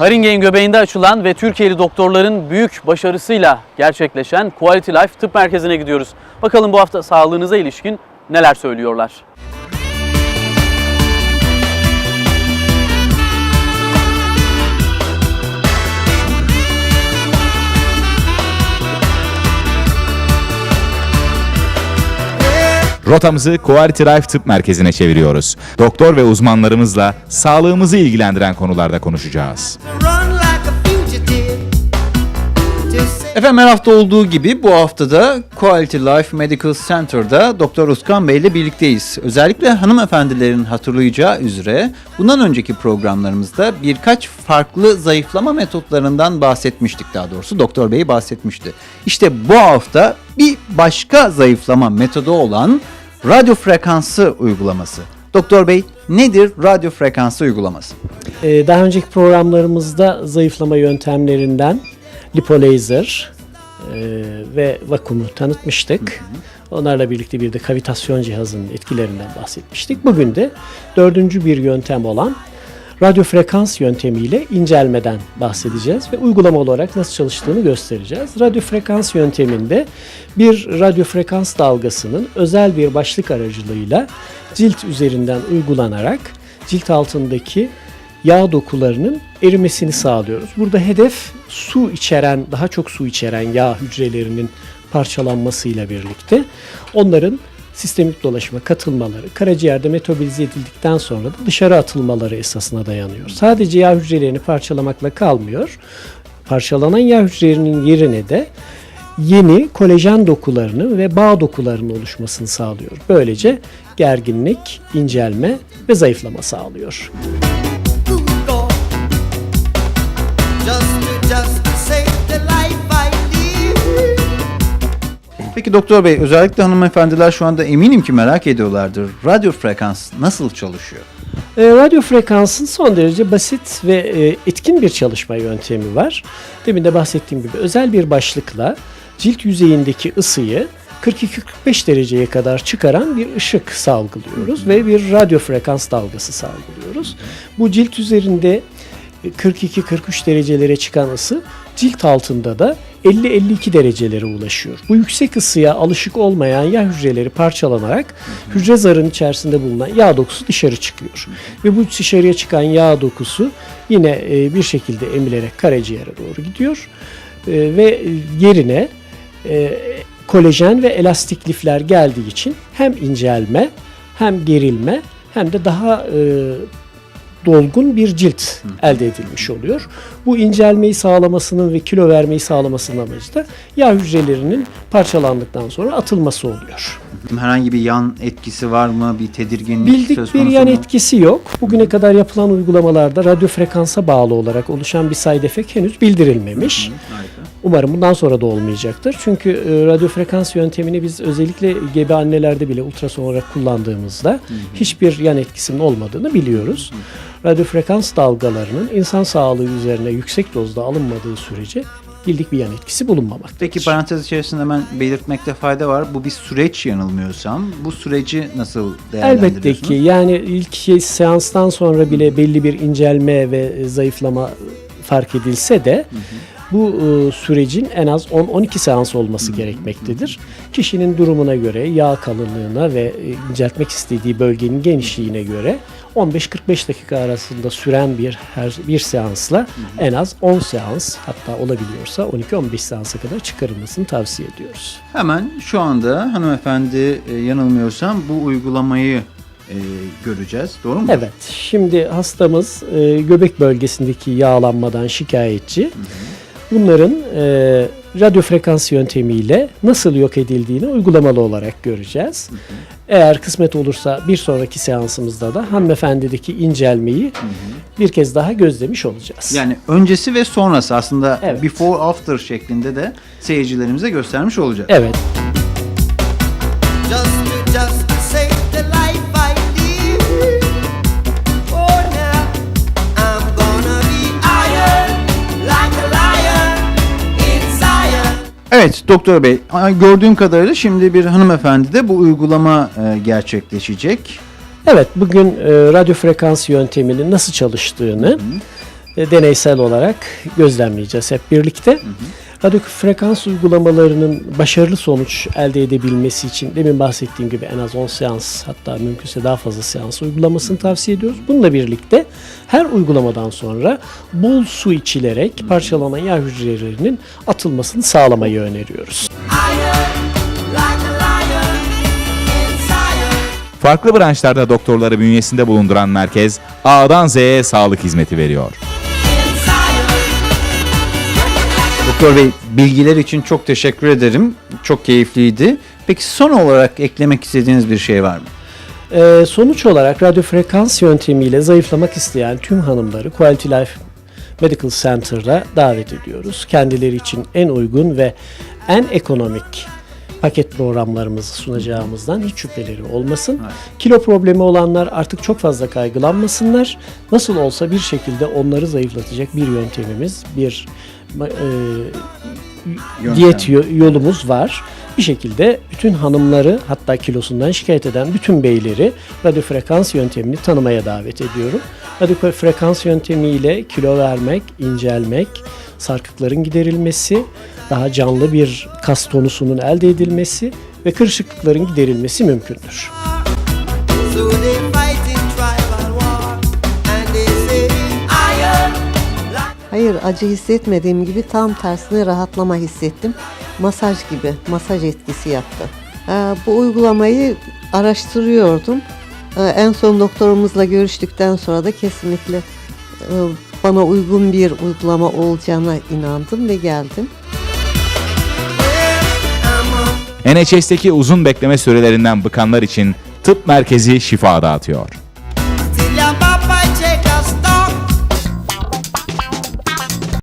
Haringey'in göbeğinde açılan ve Türkiye'li doktorların büyük başarısıyla gerçekleşen Quality Life Tıp Merkezi'ne gidiyoruz. Bakalım bu hafta sağlığınıza ilişkin neler söylüyorlar. Rotamızı Quality Life Tıp Merkezi'ne çeviriyoruz. Doktor ve uzmanlarımızla sağlığımızı ilgilendiren konularda konuşacağız. Efendim her hafta olduğu gibi bu haftada Quality Life Medical Center'da Doktor Uskan Bey ile birlikteyiz. Özellikle hanımefendilerin hatırlayacağı üzere bundan önceki programlarımızda birkaç farklı zayıflama metotlarından bahsetmiştik daha doğrusu. Doktor Bey bahsetmişti. İşte bu hafta bir başka zayıflama metodu olan radyo frekansı uygulaması. Doktor Bey nedir radyo frekansı uygulaması? Ee, Daha önceki programlarımızda zayıflama yöntemlerinden lipolaser e, ve vakumu tanıtmıştık. Onlarla birlikte bir de kavitasyon cihazının etkilerinden bahsetmiştik. Bugün de dördüncü bir yöntem olan radyo frekans yöntemiyle incelmeden bahsedeceğiz ve uygulama olarak nasıl çalıştığını göstereceğiz. Radyo frekans yönteminde bir radyo frekans dalgasının özel bir başlık aracılığıyla cilt üzerinden uygulanarak cilt altındaki yağ dokularının erimesini sağlıyoruz. Burada hedef su içeren, daha çok su içeren yağ hücrelerinin parçalanmasıyla birlikte onların sistemik dolaşıma katılmaları, karaciğerde metabolize edildikten sonra da dışarı atılmaları esasına dayanıyor. Sadece yağ hücrelerini parçalamakla kalmıyor. Parçalanan yağ hücrelerinin yerine de yeni kolajen dokularını ve bağ dokularının oluşmasını sağlıyor. Böylece gerginlik, incelme ve zayıflama sağlıyor. just Peki doktor bey özellikle hanımefendiler şu anda eminim ki merak ediyorlardır. Radyo frekans nasıl çalışıyor? E, radyo frekansın son derece basit ve e, etkin bir çalışma yöntemi var. Demin de bahsettiğim gibi özel bir başlıkla cilt yüzeyindeki ısıyı 42-45 dereceye kadar çıkaran bir ışık salgılıyoruz ve bir radyo frekans dalgası salgılıyoruz. Bu cilt üzerinde 42-43 derecelere çıkan ısı cilt altında da 50-52 derecelere ulaşıyor. Bu yüksek ısıya alışık olmayan yağ hücreleri parçalanarak hücre zarının içerisinde bulunan yağ dokusu dışarı çıkıyor. Ve bu dışarıya çıkan yağ dokusu yine e, bir şekilde emilerek karaciğere doğru gidiyor. E, Ve yerine e, kolajen ve elastik lifler geldiği için hem incelme hem gerilme hem de daha dolgun bir cilt elde edilmiş oluyor. Bu incelmeyi sağlamasının ve kilo vermeyi sağlamasının amacı da yağ hücrelerinin parçalandıktan sonra atılması oluyor. Herhangi bir yan etkisi var mı? Bir tedirginlik Bildik söz bir konusu yan mu? etkisi yok. Bugüne kadar yapılan uygulamalarda radyo frekansa bağlı olarak oluşan bir side effect henüz bildirilmemiş. Umarım bundan sonra da olmayacaktır. Çünkü e, radyo frekans yöntemini biz özellikle gebe annelerde bile ultrason olarak kullandığımızda hiçbir yan etkisinin olmadığını biliyoruz. Radyo frekans dalgalarının insan sağlığı üzerine yüksek dozda alınmadığı sürece bildik bir yan etkisi bulunmamaktadır. Peki parantez içerisinde hemen belirtmekte fayda var. Bu bir süreç yanılmıyorsam. Bu süreci nasıl değerlendiriyorsunuz? Elbette ki yani ilk şey, seanstan sonra bile belli bir incelme ve zayıflama fark edilse de bu e, sürecin en az 10-12 seans olması gerekmektedir. Kişinin durumuna göre, yağ kalınlığına ve e, inceltmek istediği bölgenin genişliğine göre 15-45 dakika arasında süren bir her bir seansla en az 10 seans hatta olabiliyorsa 12-15 seansa kadar çıkarılmasını tavsiye ediyoruz. Hemen şu anda hanımefendi e, yanılmıyorsam bu uygulamayı e, göreceğiz. Doğru mu? Evet, şimdi hastamız e, göbek bölgesindeki yağlanmadan şikayetçi. Bunların e, radyo frekans yöntemiyle nasıl yok edildiğini uygulamalı olarak göreceğiz. Eğer kısmet olursa bir sonraki seansımızda da hanımefendideki incelmeyi bir kez daha gözlemiş olacağız. Yani öncesi ve sonrası aslında Evet. before after şeklinde de seyircilerimize göstermiş olacağız. Evet, just Evet doktor bey gördüğüm kadarıyla şimdi bir hanımefendi de bu uygulama e, gerçekleşecek. evet bugün e, radyo frekans yönteminin nasıl çalıştığını e, deneysel olarak gözlemleyeceğiz hep birlikte. Radyo frekans uygulamalarının başarılı sonuç elde edebilmesi için demin bahsettiğim gibi en az 10 seans hatta mümkünse daha fazla seans uygulamasını tavsiye ediyoruz. Bununla birlikte her uygulamadan sonra bol su içilerek parçalanan yağ hücrelerinin atılmasını sağlamayı öneriyoruz. Farklı branşlarda doktorları bünyesinde bulunduran merkez A'dan Z'ye sağlık hizmeti veriyor. Doktor Bey bilgiler için çok teşekkür ederim. Çok keyifliydi. Peki son olarak eklemek istediğiniz bir şey var mı? Ee, sonuç olarak radyo frekans yöntemiyle zayıflamak isteyen tüm hanımları Quality Life Medical Center'a davet ediyoruz. Kendileri için en uygun ve en ekonomik paket programlarımızı sunacağımızdan hiç şüpheleri olmasın. Kilo problemi olanlar artık çok fazla kaygılanmasınlar. Nasıl olsa bir şekilde onları zayıflatacak bir yöntemimiz, bir e, diyet yo- yolumuz var. Bir şekilde bütün hanımları hatta kilosundan şikayet eden bütün beyleri radyo frekans yöntemini tanımaya davet ediyorum. Radyo frekans yöntemiyle kilo vermek, incelmek, sarkıkların giderilmesi, daha canlı bir kas tonusunun elde edilmesi ve kırışıklıkların giderilmesi mümkündür. Hayır acı hissetmediğim gibi tam tersine rahatlama hissettim. Masaj gibi, masaj etkisi yaptı. Ee, bu uygulamayı araştırıyordum. Ee, en son doktorumuzla görüştükten sonra da kesinlikle e, bana uygun bir uygulama olacağına inandım ve geldim. NHS'teki uzun bekleme sürelerinden bıkanlar için tıp merkezi şifa dağıtıyor.